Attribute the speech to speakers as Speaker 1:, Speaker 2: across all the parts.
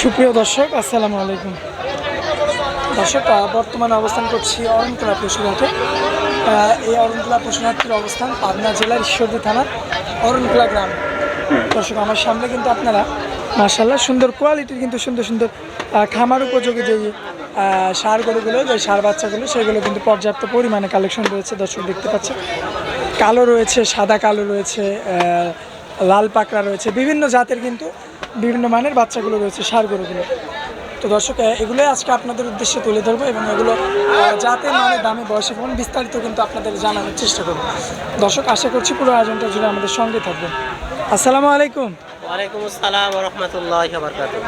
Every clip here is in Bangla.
Speaker 1: সুপ্রিয় দর্শক আসসালামু আলাইকুম। দর্শক বর্তমানে অবস্থান করছি অরণতলা আহ, এই অরণতলা পশুরহাটের অবস্থান পাবনা জেলার ঈশ্বরদী থানার অরণতলা গ্রাম। দর্শক আমার সামনে কিন্তু আপনারা মার্শাল্লাহ সুন্দর কোয়ালিটির কিন্তু সুন্দর সুন্দর খামার উপযোগী যে আহ, সার গরুগুলো যে সার বাচ্চাগুলো সেগুলো কিন্তু পর্যাপ্ত পরিমাণে কালেকশন রয়েছে দর্শক দেখতে পাচ্ছে কালো রয়েছে সাদা কালো রয়েছে লাল পাকড়া রয়েছে বিভিন্ন জাতের কিন্তু বিভিন্ন মানের বাচ্চাগুলো রয়েছে সার গরুগুলো। তো দর্শক এগুলোই আজকে আপনাদের উদ্দেশ্যে তুলে ধরবো এবং এগুলো যাতে মানে দামে বয়সে কেমন বিস্তারিত কিন্তু আপনাদের জানানোর চেষ্টা করব। দর্শক আশা করছি পুরো আয়োজনটা জুড়ে আমাদের সঙ্গে থাকবেন আসসালামু আলাইকুম।
Speaker 2: ওয়ালাইকুম আসসালাম রহমতুল্লাহ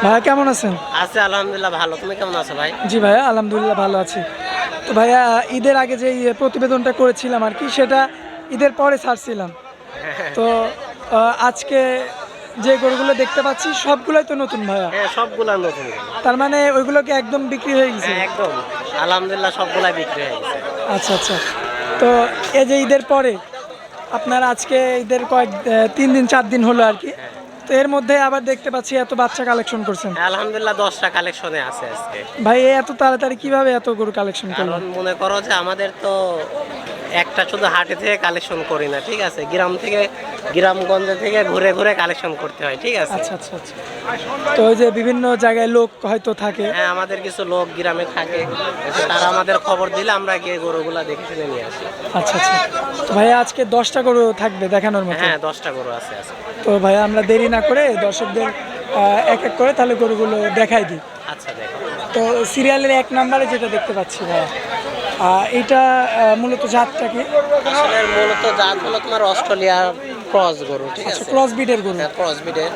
Speaker 1: ভাইয়া কেমন আছেন?
Speaker 2: আছে আলহামদুলিল্লাহ ভালো। তুমি কেমন আছো ভাই?
Speaker 1: জি ভাইয়া আলহামদুলিল্লাহ ভালো আছি। তো ভাইয়া ঈদের আগে যে এই প্রতিবেদনটা করেছিলাম আর কি সেটা ঈদের পরে ছাড়ছিলাম। তো আজকে যে গরুগুলো দেখতে পাচ্ছি সবগুলোই তো নতুন ভাইয়া।
Speaker 2: হ্যাঁ সবগুলা নতুন।
Speaker 1: তার মানে ওইগুলোকে একদম বিক্রি হয়ে গেছে?
Speaker 2: হ্যাঁ, একদম। আলহামদুলিল্লাহ সবগুলাই বিক্রি হয়ে গেছে।
Speaker 1: আচ্ছা আচ্ছা। তো এই যে ঈদের পরে আপনার আজকে ঈদের কয়েক তিন দিন চার দিন হলো আর কি। তো এর মধ্যে আবার দেখতে পাচ্ছি এত বাচ্চা কালেকশন করছেন।
Speaker 2: আলহামদুলিল্লাহ দশটা কালেকশনে আছে আজকে।
Speaker 1: ভাই এত তাড়াতাড়ি কীভাবে এত গরু কালেকশন করলেন?
Speaker 2: মনে করো যে আমাদের তো একটা শুধু হাটে থেকে কালেকশন করি না ঠিক আছে? গ্রাম থেকে গ্রামগঞ্জে থেকে ঘুরে ঘুরে কালেকশন করতে হয় ঠিক আছে?
Speaker 1: আচ্ছা আচ্ছা আচ্ছা। তো ওই যে বিভিন্ন জায়গায় লোক হয়তো থাকে।
Speaker 2: হ্যাঁ আমাদের কিছু লোক গ্রামে থাকে। তারা আমাদের খবর দিলে আমরা গিয়ে গরুগুলো দেখে শুনে নিয়ে আসি।
Speaker 1: আচ্ছা আচ্ছা। তো ভাইয়া আজকে দশটা গরু থাকবে দেখানোর মতো?
Speaker 2: হ্যাঁ দশটা গরু আছে আজকে
Speaker 1: তো ভাইয়া আমরা দেরি না করে দর্শকদের এক এক করে তাহলে গরুগুলো দেখাই দিই।
Speaker 2: আচ্ছা দেখো।
Speaker 1: তো সিরিয়ালের এক নম্বরে যেটা দেখতে পাচ্ছি ভাইয়া। এটা মূলত জাতটা কি?
Speaker 2: আসলে মূলত জাত হলো তোমার অস্ট্রেলিয়া ক্রস গরু ঠিক
Speaker 1: আচ্ছা
Speaker 2: আছে?
Speaker 1: ক্রস বিডের গরু।
Speaker 2: ক্রস বিডের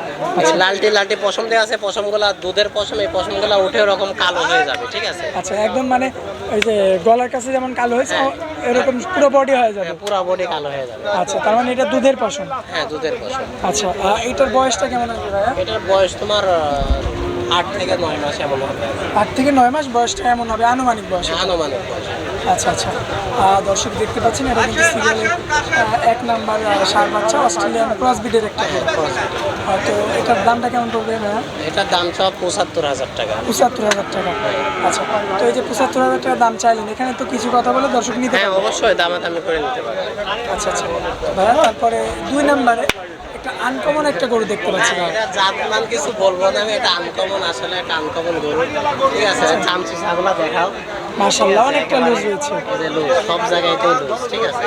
Speaker 2: লালটি লালটি পশম দেওয়া আছে পশমগুলা দুধের পশম এই পশমগুলা উঠে ওরকম কালো হয়ে যাবে ঠিক আছে?
Speaker 1: আচ্ছা একদম মানে ওই যে গলার কাছে যেমন কালো হয়েছে ও- এরকম পুরো বডি হয়ে যাবে।
Speaker 2: হ্যাঁ, পুরা বডি কালো হয়ে যাবে।
Speaker 1: আচ্ছা তার মানে এটা দুধের পশম।
Speaker 2: হ্যাঁ দুধের পশম।
Speaker 1: আচ্ছা এটার বয়সটা কেমন হবে ভাইয়া?
Speaker 2: এটার বয়স তোমার আট থেকে নয় মাস এমন হবে।
Speaker 1: আট থেকে নয় মাস বয়সটা এমন হবে আনুমানিক বয়স।
Speaker 2: আনুমানিক বয়স।
Speaker 1: আচ্ছা আচ্ছা। দর্শক দেখতে পাচ্ছেন এটা কিন্তু সিরিয়ালের এক নাম্বার সার বাচ্চা অস্ট্রেলিয়ান ক্রস বিডের একটা। তো এটার দামটা কেমন পড়বে ভাইয়া?
Speaker 2: এটার দাম সব পঁচাত্তর হাজার টাকা।
Speaker 1: পঁচাত্তর হাজার টাকা। আচ্ছা তো এই যে পঁচাত্তর হাজার টাকা দাম চাইলেন এখানে তো কিছু কথা বলে দর্শক নিতে
Speaker 2: হ্যাঁ অবশ্যই দামাদামি করে নিতে পারবে।
Speaker 1: আচ্ছা আচ্ছা। ভাইয়া তারপরে দুই নাম্বারে আনকমন একটা গরু দেখতে পাচ্ছি
Speaker 2: হ্যাঁ,
Speaker 1: ভাইয়া
Speaker 2: এটা জাত মান কিছু বলব না আমি এটা আনকমন আসলে একটা আনকমন গরু। ঠিক আছে চামচি ছাগলা দেখাও।
Speaker 1: মাশাল্লাহ অনেকটা লুজ রয়েছে।
Speaker 2: এই যে লুজ সব জায়গায়তেই লুজ ঠিক আছে?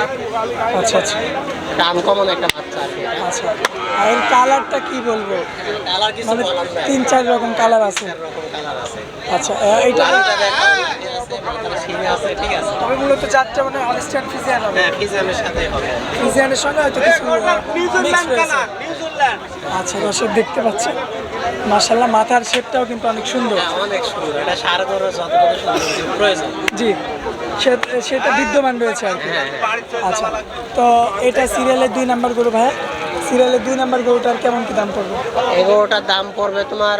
Speaker 1: আচ্ছা আচ্ছা।
Speaker 2: এটা আনকমন একটা বাচ্চা এটা।
Speaker 1: আচ্ছা আর এর কালারটা কি বলব?
Speaker 2: কালার কিছু
Speaker 1: মানে
Speaker 2: বলার নাই।
Speaker 1: তিন চার রকম কালার আছে।
Speaker 2: রকম কালার আছে।
Speaker 1: আচ্ছা আহ,
Speaker 2: আছে আছে ঠিক আছে।
Speaker 1: তবে মূলত মানে হলিস্টান ফিজিয়ান হবে।
Speaker 2: হ্যাঁ ফিজামের সাথে হবে।
Speaker 1: ফিজিয়ানের সঙ্গে হয়তো কিছু মিক্স রয়েছে। আচ্ছা দর্শক দেখতে পাচ্ছেন মাশাল্লাহ মাথার শেপটাও কিন্তু অনেক সুন্দর।
Speaker 2: হ্যাঁ, অনেক সুন্দর। এটা সার গরু যতটুকু সুন্দর প্রয়োজন।
Speaker 1: জি সেটা বিদ্যমান রয়েছে আর কি।
Speaker 2: হ্যাঁ
Speaker 1: আচ্ছা তো এটা সিরিয়ালের দুই নাম্বার গরু ভাইয়া। সিরিয়ালের দুই নাম্বার গরুটার কেমন কি দাম পড়বে?
Speaker 2: এই গরুটার দাম পড়বে তোমার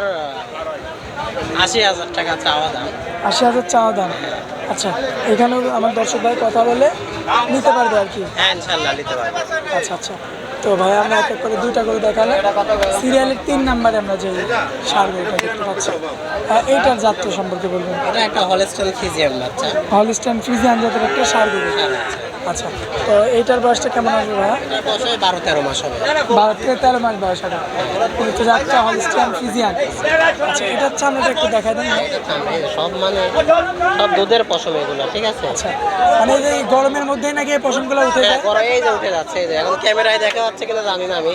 Speaker 2: আশি হাজার টাকা চাওয়া দাম।
Speaker 1: আশি হাজার চাওয়া দাম। আচ্ছা এখানেও আমার দর্শক ভাই কথা বলে নিতে পারবে আর কি? আচ্ছা আচ্ছা। তো ভাই আমরা এক এক করে দুইটা করে দেখালে। সিরিয়ালের তিন নাম্বারে আমরা যে সার গরুটা দেখতে পাচ্ছি এইটার যাত্রা সম্পর্কে বলবেন।
Speaker 2: এটা একটা হলেস্টন ফিজিয়াম বাচ্চা।
Speaker 1: হলিস্টান ফ্রিজিয়ান জাতের একটা সার গরু আচ্ছা তো এইটার বয়সটা কেমন আসবে ভাইয়া?
Speaker 2: বারো তেরো মাস হবে
Speaker 1: বারো থেকে তেরো মাস বয়স হবে। কিন্তু যাত্রা হলিস্টান ফ্রিজিয়ান আচ্ছা এটার চামড়াটা একটু দেখা দেন?
Speaker 2: সব মানে সব দুধের পশম এগুলো ঠিক আছে
Speaker 1: আচ্ছা মানে এই গরমের মধ্যেই নাকি এই পশমগুলো উঠে যায়?
Speaker 2: এই যে উঠে যাচ্ছে এই যে এখন ক্যামেরায় দেখা যাচ্ছে কিনা জানি না আমি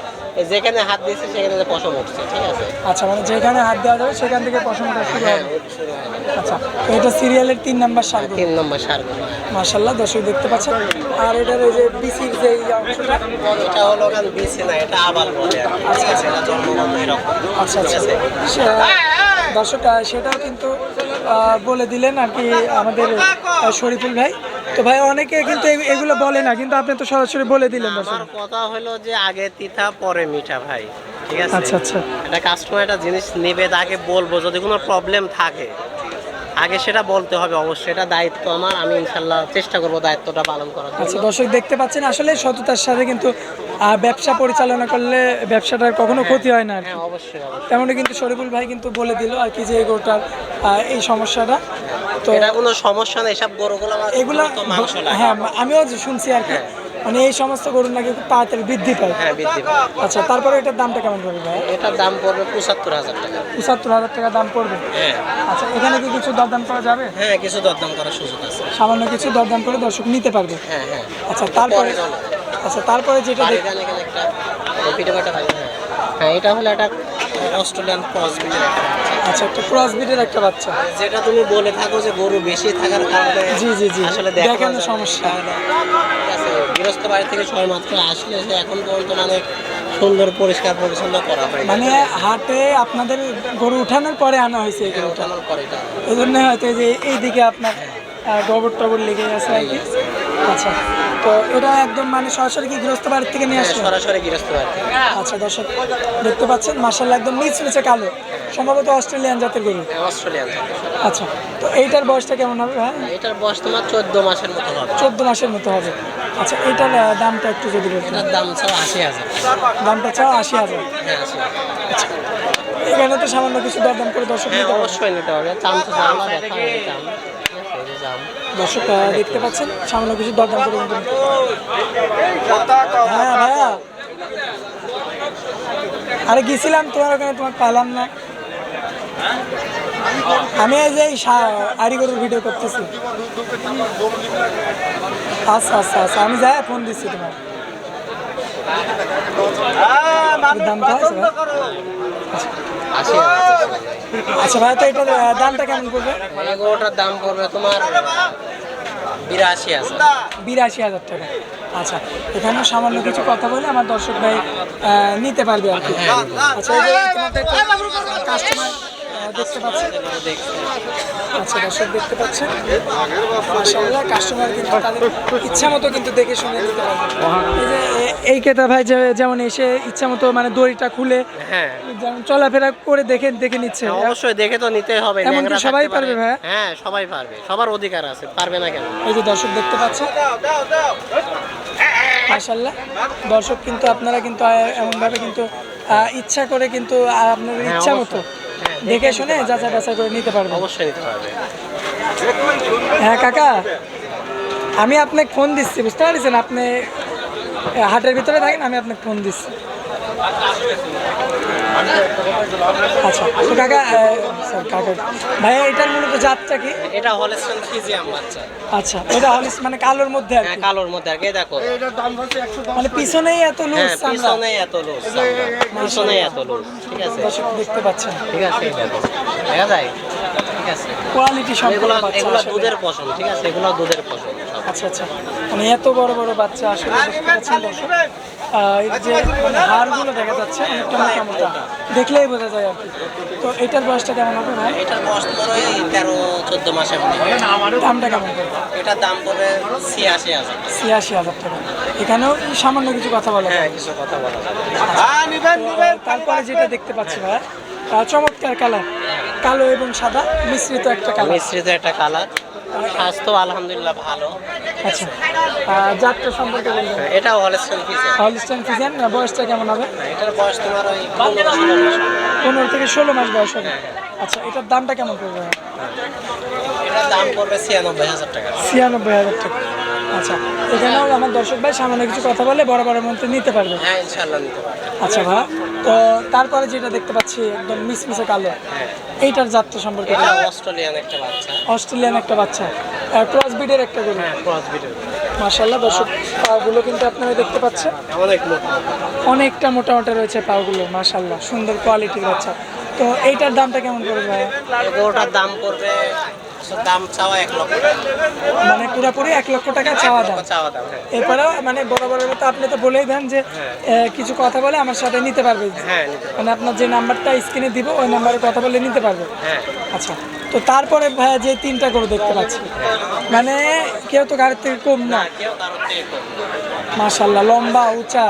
Speaker 2: যেখানে হাত দিচ্ছি সেখানে যে পশম উঠছে ঠিক আছে
Speaker 1: আচ্ছা মানে যেখানে হাত দেওয়া যাবে সেখান থেকে পশমটা শুরু হবে। আচ্ছা এটা সিরিয়ালের তিন নাম্বার সার
Speaker 2: তিন নম্বর সার
Speaker 1: মার্শাল্লাহ দর্শক দেখতে পাচ্ছেন। আর এটার এই যে বিসির যে অংশটা?
Speaker 2: এটা হলো কারণ বিসি না এটা আবাল বলে ঠিক আছে এটা জন্মগত এরকম।
Speaker 1: আচ্ছা আচ্ছা। দর্শক সেটাও কিন্তু বলে দিলেন আর কি আমাদের শরীফুল ভাই। তো ভাই অনেকে কিন্তু এগুলো বলে না কিন্তু আপনি তো সরাসরি বলে দিলেন
Speaker 2: আমার কথা হলো যে আগে তিথা পরে মিঠা ভাই ঠিক আছে?
Speaker 1: আচ্ছা, আচ্ছা।
Speaker 2: একটা কাস্টমার একটা জিনিস নেবে তাকে বলব যদি কোনো প্রবলেম থাকে। আগে সেটা বলতে হবে অবশ্যই। এটা দায়িত্ব আমার আমি ইনশাল্লাহ চেষ্টা করব দায়িত্বটা পালন করার
Speaker 1: আচ্ছা দর্শক দেখতে পাচ্ছেন আসলে সততার সাথে কিন্তু ব্যবসা পরিচালনা করলে ব্যবসাটার কখনো ক্ষতি হয় না।
Speaker 2: হ্যাঁ অবশ্যই
Speaker 1: তেমনই কিন্তু শরীফুল ভাই কিন্তু বলে দিল আর কি যে আহ, এই সমস্যাটা। তো
Speaker 2: এটা কোনো সমস্যা নেই সব গরুগুলো
Speaker 1: এগুলা হ্যাঁ আমিও শুনছি আর কি। মানে এই সমস্ত গরু নাকি খুব তাড়াতাড়ি বৃদ্ধি পায়।
Speaker 2: হ্যাঁ বৃদ্ধি পাবে
Speaker 1: আচ্ছা তারপরে এটার দামটা কেমন পড়বে ভাই
Speaker 2: এটার দাম পড়বে পঁচাত্তর হাজার টাকা।
Speaker 1: পঁচাত্তর হাজার টাকা দাম পড়বে?
Speaker 2: হ্যাঁ।
Speaker 1: আচ্ছা এখানে কি কিছু দরদাম করা যাবে?
Speaker 2: হ্যাঁ কিছু দরদাম করার সুযোগ আছে।
Speaker 1: সামান্য কিছু দরদাম করে দর্শক নিতে পারবে।
Speaker 2: হ্যাঁ হ্যাঁ।
Speaker 1: আচ্ছা তারপরে আচ্ছা তারপরে যেটা
Speaker 2: বাড়ি
Speaker 1: দেখ
Speaker 2: এখানে একটা হ্যাঁ এটা হলো একটা অস্ট্রেলিয়ান ক্রস একটা
Speaker 1: আচ্ছা একটা ক্রস বিটের একটা বাচ্চা।
Speaker 2: যেটা তুমি বলে থাকো যে গরু বেশি থাকার কারণে
Speaker 1: জি, জি, জি।
Speaker 2: আসলে দেখানো।
Speaker 1: সমস্যা।
Speaker 2: আছে, গৃহস্থ বাড়ি থেকে ছয় মাত্র আসলে এখন পর্যন্ত মানে সুন্দর পরিষ্কার পরিচ্ছন্ন করা হয়
Speaker 1: মানে হাটে আপনাদের গরু উঠানোর পরে আনা হয়েছে এই গরুটা।
Speaker 2: ওঠানোর পরে এটা।
Speaker 1: এই জন্য হয়তো যে এইদিকে আপনার গোবর টবর লেগে গেছে আর কি। আচ্ছা। তো এটা একদম মানে সরাসরি কি গৃহস্থ বাড়ির থেকে নিয়ে
Speaker 2: হ্যাঁ,
Speaker 1: আসলো?
Speaker 2: সরাসরি গৃহস্থ বাড়ি
Speaker 1: আচ্ছা দর্শক দেখতে পাচ্ছেন মার্শাল একদম নিচ নিচে কালো। সম্ভবত অস্ট্রেলিয়ান জাতের গরু।
Speaker 2: হ্যাঁ, অস্ট্রেলিয়ান
Speaker 1: আচ্ছা তো এইটার বয়সটা কেমন হবে হ্যাঁ
Speaker 2: এটার বয়স তোমার চোদ্দ মাসের মতো হবে।
Speaker 1: চোদ্দ মাসের মতো হবে। আচ্ছা এইটার দামটা একটু যদি
Speaker 2: এটার দাম ছাড়া আশি হাজার।
Speaker 1: দামটা চাও আশি হাজার।
Speaker 2: হ্যাঁ আশি
Speaker 1: এখানে তো সামান্য কিছু দরদাম করে দর্শক
Speaker 2: অবশ্যই নিতে হবে। চাম তো
Speaker 1: দর্শক দেখতে পাচ্ছেন সামান্য কিছু দরদাম করে হ্যাঁ ভাইয়া। আরে গেছিলাম তোমার ওখানে তোমার পেলাম না। আমি এই যে আড়ি গরুর ভিডিও করতেছি। আচ্ছা আচ্ছা আচ্ছা আমি যাই ফোন দিচ্ছি তোমার। আছে ভাই?
Speaker 2: আশি হাজার
Speaker 1: আচ্ছা ভাই তো এটার দামটা কেমন পড়বে?
Speaker 2: ওটার দাম পড়বে তোমার বিরাশি হাজার।
Speaker 1: বিরাশি হাজার টাকা। আচ্ছা এখানে সামান্য কিছু কথা বলে আমার দর্শক ভাই নিতে পারবে আর কি। আচ্ছা এই যে তোমাদের কাস্টমার দেখতে পাচ্ছেন? আচ্ছা দর্শক দেখতে পাচ্ছেন? মাশাআল্লাহ কাস্টমার কিন্তু তাদের ইচ্ছা মতো কিন্তু দেখে শুনে নিতে পারবে। এই যে এই কেতা ভাই যে- যেমন এসে ইচ্ছা মতো মানে দড়িটা খুলে
Speaker 2: হ্যাঁ।
Speaker 1: যেমন চলাফেরা করে দেখে দেখে নিচ্ছে।
Speaker 2: অবশ্যই দেখে তো নিতে হবে
Speaker 1: এমনকি
Speaker 2: ন্যাংরা
Speaker 1: সবাই পারবে ভাইয়া?
Speaker 2: হ্যাঁ সবাই পারবে সবার অধিকার আছে পারবে না কেন?
Speaker 1: এই যে দর্শক দেখতে পাচ্ছেন? মাশাল্লাহ দর্শক কিন্তু আপনারা কিন্তু এমনভাবে কিন্তু ইচ্ছা করে কিন্তু আপনাদের
Speaker 2: হ্যাঁ,
Speaker 1: ইচ্ছা মতো দেখে শুনে যাচাই বাছাই করে নিতে পারবেন
Speaker 2: অবশ্যই নিতে পারবে।
Speaker 1: হ্যাঁ কাকা আমি আপনাকে ফোন দিচ্ছি বুঝতে পারছেন? আপনি হাটের ভিতরে থাকেন আমি আপনাকে ফোন দিচ্ছি। আচ্ছা তো কাকা sorry, কাকা ভাইয়া এটার মূলত জাতটা কি?
Speaker 2: এটা হলেস্টন ফিজিয়াম বাচ্চা।
Speaker 1: আচ্ছা এটা হলিস মানে কালোর মধ্যে আর
Speaker 2: হ্যাঁ কালোর মধ্যে আর কি দেখো।
Speaker 1: মানে পিছনেই এত লুজ
Speaker 2: হ্যাঁ পিছনে এত লোক পিছনে এত লোক ঠিক আছে?
Speaker 1: দর্শক দেখতে পাচ্ছেন।
Speaker 2: ঠিক আছে দেখো। দেখা যায়? ঠিক আছে।
Speaker 1: কোয়ালিটি
Speaker 2: এগুলো এগুলো দুধের পশম ঠিক আছে? এগুলো দুধের সব।
Speaker 1: আচ্ছা আচ্ছা। মানে এত বড় বড় বাচ্চা আসলে দেখতে পাচ্ছেন যে মানে হাড়গুলো দেখা যাচ্ছে অনেকটা মোটা মোটা। দেখলেই বোঝা যায় আর কি। তো এটার বয়সটা কেমন হবে ভাই?
Speaker 2: এটার বয়স তোমার ওই তেরো চোদ্দ মতো
Speaker 1: দামটা কেমন? পড়বে
Speaker 2: এটার দাম পড়বে ছিয়াশি হাজার
Speaker 1: ছিয়াশি হাজার টাকা। এখানেও সামান্য কিছু কথা বলা
Speaker 2: হ্যাঁ
Speaker 1: যায়
Speaker 2: কিছু কথা বলা যাবে
Speaker 1: তো তারপরে যেটা দেখতে পাচ্ছি ভাই আহ, চমৎকার কালার কালো এবং সাদা মিশ্রিত একটা কালার
Speaker 2: মিশ্রিত একটা কালার স্বাস্থ্য আলহামদুলিল্লাহ ভালো।
Speaker 1: আচ্ছা। জাতটা সম্পর্কে বলবেন
Speaker 2: এটা এটাও হলেস্টন ফিজিয়াম
Speaker 1: হলিস্টাইন ফিজিয়ান বয়সটা কেমন হবে?
Speaker 2: এটার বয়স তোমার ওই পনেরো
Speaker 1: থেকে ষোলো মাস বয়স হবে। আচ্ছা এটার দামটা কেমন পড়বে?
Speaker 2: এটার দাম পড়বে ছিয়ানব্বই হাজার টাকা।
Speaker 1: ছিয়ানব্বই হাজার টাকা। আচ্ছা এখানেও আমার দর্শক ভাই সামান্য কিছু কথা বলে বড় বড় মধ্যে নিতে পারবে।
Speaker 2: হ্যাঁ ইনশাল্লাহ নিতে পারবে।
Speaker 1: আচ্ছা ভাই তো তারপরে যেটা দেখতে পাচ্ছি একদম মিসমিসে কালো।
Speaker 2: হ্যাঁ।
Speaker 1: এইটার জাতটা সম্পর্কে
Speaker 2: এটা অস্ট্রেলিয়ান একটা বাচ্চা।
Speaker 1: অস্ট্রেলিয়ান একটা বাচ্চা। ক্রস বিডের একটা গরু।
Speaker 2: হ্যাঁ ক্রস বিটের
Speaker 1: মার্শাল্লাহ দর্শক পাগুলো কিন্তু আপনারা দেখতে পাচ্ছেন।
Speaker 2: অনেক মোটা
Speaker 1: অনেকটা মোটা মোটা রয়েছে পাগুলো মার্শাল্লাহ সুন্দর কোয়ালিটির বাচ্চা। তো এইটার দামটা কেমন পড়বে ভাই
Speaker 2: দাম পড়বে দাম চাওয়া এক লক্ষ
Speaker 1: মানে পুরোপুরি এক লক্ষ টাকা চাওয়া দাম।
Speaker 2: চাওয়া দাম হ্যাঁ।
Speaker 1: এরপরেও মানে বড় বড় আপনি তো বলেই দেন যে কিছু কথা বলে আমার সাথে নিতে পারবে।
Speaker 2: হ্যাঁ
Speaker 1: মানে আপনার যে নাম্বারটা স্ক্রিনে দিব ওই নাম্বারে কথা বলে নিতে পারবে।
Speaker 2: হ্যাঁ।
Speaker 1: আচ্ছা তো তারপরে ভাইয়া যে তিনটা করে দেখতে পাচ্ছি। মানে কেউ তো গাড়ির থেকে কম না।
Speaker 2: না কেউ থেকে কম না।
Speaker 1: মাশাল্লাহ লম্বা উঁচা।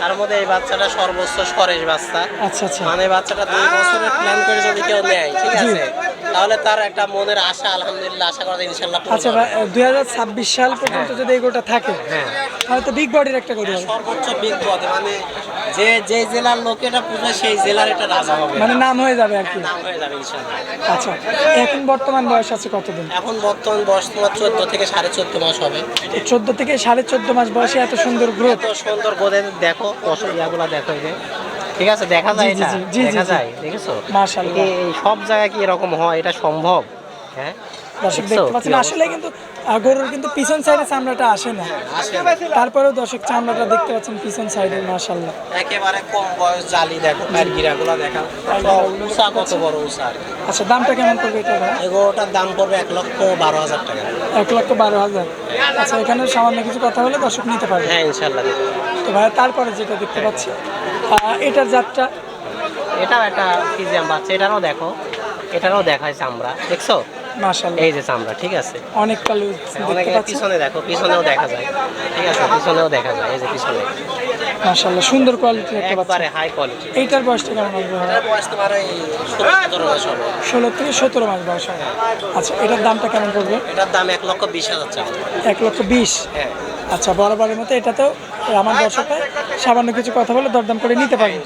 Speaker 2: তার মধ্যে এই বাচ্চাটা সর্বোচ্চ সরেশ বাচ্চা।
Speaker 1: আচ্ছা আচ্ছা।
Speaker 2: মানে বাচ্চাটা দুই বছরের প্ল্যান করে যদি কেউ নেয় ঠিক আছে? তাহলে তার একটা মনের আশা আলহামদুলিল্লাহ আশা করা যায় ইনশাল্লাহ
Speaker 1: আচ্ছা দুই হাজার ছাব্বিশ সাল পর্যন্ত যদি এই গরুটা থাকে
Speaker 2: হ্যাঁ।
Speaker 1: তো বিগ বডির একটা গরু
Speaker 2: সর্বোচ্চ বিগ পদে মানে যে যে জেলার লোক এটা পুজো সেই জেলার এটা রাজা হবে।
Speaker 1: মানে নাম হয়ে যাবে আর কি।
Speaker 2: নাম হয়ে যাবে ইনশাল্লাহ
Speaker 1: আচ্ছা এখন বর্তমান বয়স আছে কতদিন?
Speaker 2: এখন বর্তমান বয়স তোমার চোদ্দ থেকে সাড়ে চোদ্দ মাস হবে।
Speaker 1: চোদ্দ থেকে সাড়ে চোদ্দ মাস বয়সে এত সুন্দর গ্রোথ
Speaker 2: এত সুন্দর গোদে দেখো ইয়াগুলা দেখো এই যে। ঠিক আছে দেখা যায় এটা দেখা যায় দেখেছ?
Speaker 1: মাশাআল্লাহ।
Speaker 2: সব জায়গায় কি এরকম হয়? এটা সম্ভব? হ্যাঁ?
Speaker 1: দর্শক দেখতে পাচ্ছেন আসলে কিন্তু গরুর কিন্তু পিছন সাইডে চামড়াটা আসে না। তারপরেও দর্শক চামড়াটা দেখতে পাচ্ছেন পিছন সাইডে মাশাল্লাহ
Speaker 2: একেবারে কম বয়স জালি দেখো গিরাগুলা দেখা। সব উষা কত বড় উষা
Speaker 1: আচ্ছা দামটা কেমন পড়বে এটা
Speaker 2: এগুলোটার দাম পড়বে এক লক্ষ বারো হাজার টাকা।
Speaker 1: এক লক্ষ বারো হাজার। আচ্ছা এখানে সামান্য কিছু কথা হলে দর্শক নিতে পারবে।
Speaker 2: হ্যাঁ ইনশাল্লাহ
Speaker 1: তো ভাই তারপরে যেটা দেখতে পাচ্ছি এটার জাতটা?
Speaker 2: এটাও একটা ফিজিয়াম বাচ্চা এটারও দেখো এটারও দেখায় চামড়া দেখছ?
Speaker 1: মাশাল্লাহ
Speaker 2: এই যে চামড়া ঠিক আছে?
Speaker 1: অনেক কালো দেখতে পাচ্ছি?
Speaker 2: পিছনে দেখো পিছনেও দেখা যায় ঠিক আছে? পিছনেও দেখা যায় এই যে পিছনে।
Speaker 1: মাশাল্লাহ সুন্দর কোয়ালিটির একটা বাচ্চা।
Speaker 2: একবারে হাই কোয়ালিটি
Speaker 1: এইটার বয়সটা কেমন হবে? ভাই?
Speaker 2: এটার বয়স তোমার এই ষোলো সতেরো মাস হবে।
Speaker 1: ষোলো থেকে সতেরো মাস বয়স আচ্ছা এটার দামটা কেমন পড়বে?
Speaker 2: এটার দাম এক লক্ষ বিশ হাজার টাকা
Speaker 1: এক লক্ষ বিশ?
Speaker 2: হ্যাঁ।
Speaker 1: আচ্ছা বরাবরের মতো এটাতেও আমার দর্শকরা সামান্য কিছু কথা বলে দরদাম করে নিতে পারবে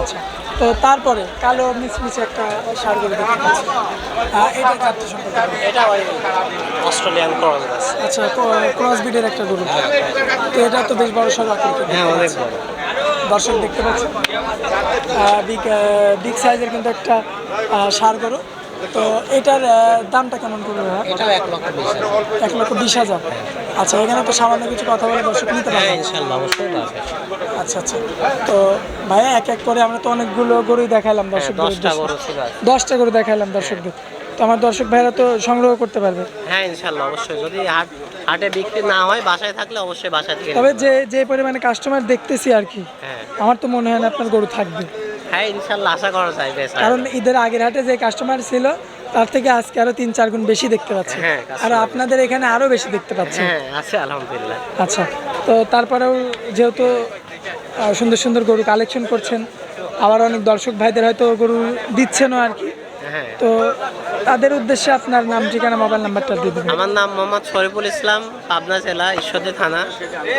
Speaker 1: আচ্ছা তো তারপরে কালো মিচমিচে একটা সার দেখতে পাচ্ছি। এটা জাতটা সম্পর্কে।
Speaker 2: এটা অস্ট্রেলিয়ান ক্রস
Speaker 1: আচ্ছা ক্রস বিডের একটা গরু। তো এটা তো বেশ বড় সড়ো আকৃতির
Speaker 2: হ্যাঁ অনেক বড়।
Speaker 1: দর্শক দেখতে পাচ্ছেন। বিগ বিগ সাইজের কিন্তু একটা সার গরু। তো এটার দামটা কেমন করবে
Speaker 2: এটাও এক লক্ষ বিশ
Speaker 1: এক লক্ষ বিশ হাজার। আচ্ছা এখানে তো সামান্য কিছু কথা বলে দর্শক নিতে
Speaker 2: হ্যাঁ
Speaker 1: পারবে
Speaker 2: ইনশাল্লাহ অবশ্যই
Speaker 1: আচ্ছা আচ্ছা। তো ভাইয়া এক এক করে আমরা তো অনেকগুলো গরুই দেখাইলাম
Speaker 2: হ্যাঁ,
Speaker 1: দর্শকদের
Speaker 2: দশটা গরু
Speaker 1: দেখাইলাম দর্শকদের। তো আমার দর্শক ভাইরা তো সংগ্রহ করতে পারবে।
Speaker 2: হ্যাঁ ইনশাল্লাহ অবশ্যই। যদি হাট হাটে বিক্রি না হয় বাসায় থাকলে অবশ্যই বাসায় থেকে
Speaker 1: তবে যে যে পরিমাণে কাস্টমার দেখতেছি আর কি
Speaker 2: হ্যাঁ।
Speaker 1: আমার তো মনে হয় না আপনার গরু থাকবে।
Speaker 2: হ্যাঁ ইনশাল্লাহ আশা করা যায় বেশ।
Speaker 1: কারণ ঈদের আগের হাটে যে কাস্টমার ছিল তার থেকে আজকে আরও তিন চার গুণ বেশি দেখতে পাচ্ছি।
Speaker 2: হ্যাঁ,
Speaker 1: আর আপনাদের এখানে আরও বেশি দেখতে পাচ্ছি।
Speaker 2: হ্যাঁ আছে আলহামদুলিল্লাহ।
Speaker 1: আচ্ছা তো তারপরেও যেহেতু সুন্দর সুন্দর গরু কালেকশন করছেন আবার অনেক দর্শক ভাইদের হয়তো গরু দিচ্ছেনও আর কি। তো তাদের উদ্দেশ্যে আপনার নাম ঠিকানা মোবাইল নাম্বারটা দিয়ে দেবেন।
Speaker 2: আমার নাম মোহাম্মদ শরীফুল ইসলাম পাবনা জেলা ঈশ্বরদী থানা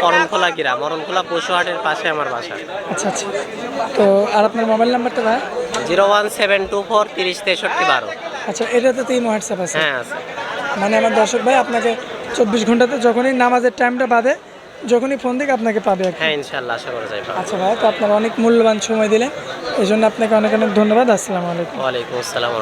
Speaker 2: অরণখোলা গ্রাম অরণখোলা পশুহাটের পাশে আমার বাসা।
Speaker 1: আচ্ছা আচ্ছা। তো আর আপনার মোবাইল নাম্বারটা ভাই?
Speaker 2: Zero one seven two four তিরিশ তেষট্টি বারো।
Speaker 1: আচ্ছা এটাতে তো ইমো হোয়াটসঅ্যাপ আছে।
Speaker 2: হ্যাঁ আছে।
Speaker 1: মানে আমার দর্শক ভাই আপনাকে চব্বিশ ঘন্টাতে যখনই নামাজের টাইমটা বাদে যখনই ফোন দিকে আপনাকে পাবে
Speaker 2: হ্যাঁ ইনশাল্লাহ আশা করা যায়
Speaker 1: আচ্ছা ভাই তো আপনার অনেক মূল্যবান সময় দিলেন। এই জন্য আপনাকে অনেক অনেক ধন্যবাদ। আসসালামু আলাইকুম।
Speaker 2: ওয়ালাইকুম আসসালাম